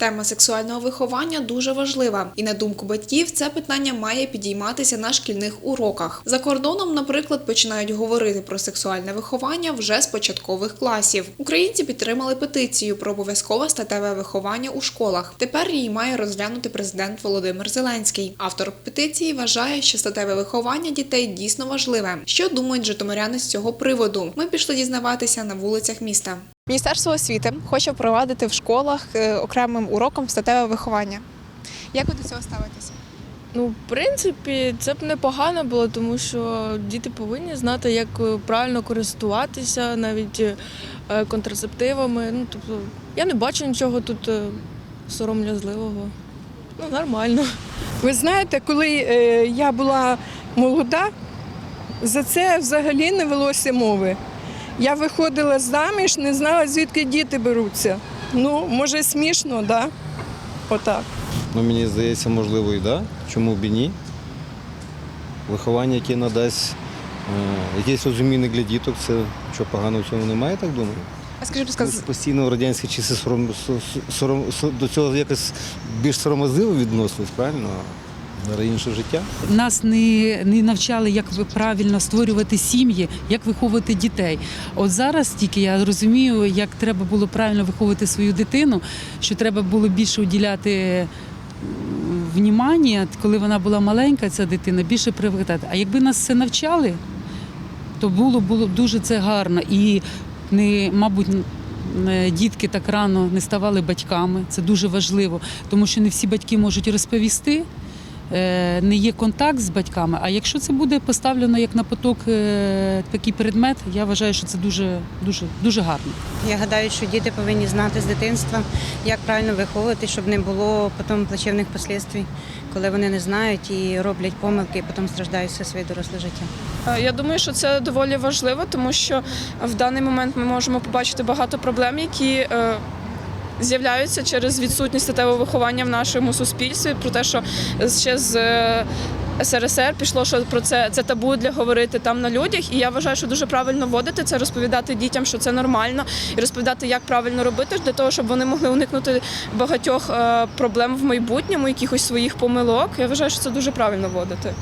Тема сексуального виховання дуже важлива, і на думку батьків, це питання має підійматися на шкільних уроках. За кордоном, наприклад, починають говорити про сексуальне виховання вже з початкових класів. Українці підтримали петицію про обов'язкове статеве виховання у школах. Тепер її має розглянути президент Володимир Зеленський. Автор петиції вважає, що статеве виховання дітей дійсно важливе. Що думають житомиряни з цього приводу? Ми пішли дізнаватися на вулицях міста. Міністерство освіти хоче впровадити в школах е, окремим уроком статеве виховання. Як ви до цього ставитеся? Ну, в принципі, це б непогано було, тому що діти повинні знати, як е, правильно користуватися навіть е, контрацептивами. Ну, тобто, я не бачу нічого тут сором'язливого. Ну, нормально. Ви знаєте, коли е, я була молода, за це взагалі не велося мови. Я виходила заміж, не знала, звідки діти беруться. Ну, може, смішно, так? Да? Отак. Ну, мені здається, можливо, і да. Чому б і ні? Виховання, яке надасть е, якесь розуміння для діток, це що погано в цьому немає, так думаю? А скажіть, будь ласка, постійно в радянські часи сором, со- сором, до цього якось більш соромозливо відносились, правильно? А Зараз інше життя. Нас не, не навчали, як правильно створювати сім'ї, як виховувати дітей. От зараз тільки я розумію, як треба було правильно виховувати свою дитину, що треба було більше уділяти внімання, коли вона була маленька, ця дитина, більше привертати. А якби нас це навчали, то було було б дуже це гарно. І не, мабуть, дітки так рано не ставали батьками. Це дуже важливо, тому що не всі батьки можуть розповісти е, не є контакт з батьками. А якщо це буде поставлено як на поток е, такий предмет, я вважаю, що це дуже дуже дуже гарно. Я гадаю, що діти повинні знати з дитинства, як правильно виховувати, щоб не було потім плачевних послідствій, коли вони не знають і роблять помилки, і потім страждають все своє доросле життя. Е, Я думаю, що це доволі важливо, тому що в даний момент ми можемо побачити багато проблем, які е, з'являються через відсутність статевого виховання в нашому суспільстві. Про те, що ще з е, СРСР пішло, що про це це табу для говорити там на людях. І я вважаю, що дуже правильно вводити це, розповідати дітям, що це нормально, і розповідати, як правильно робити, для того, щоб вони могли уникнути багатьох е, проблем в майбутньому, якихось своїх помилок. Я вважаю, що це дуже правильно вводити.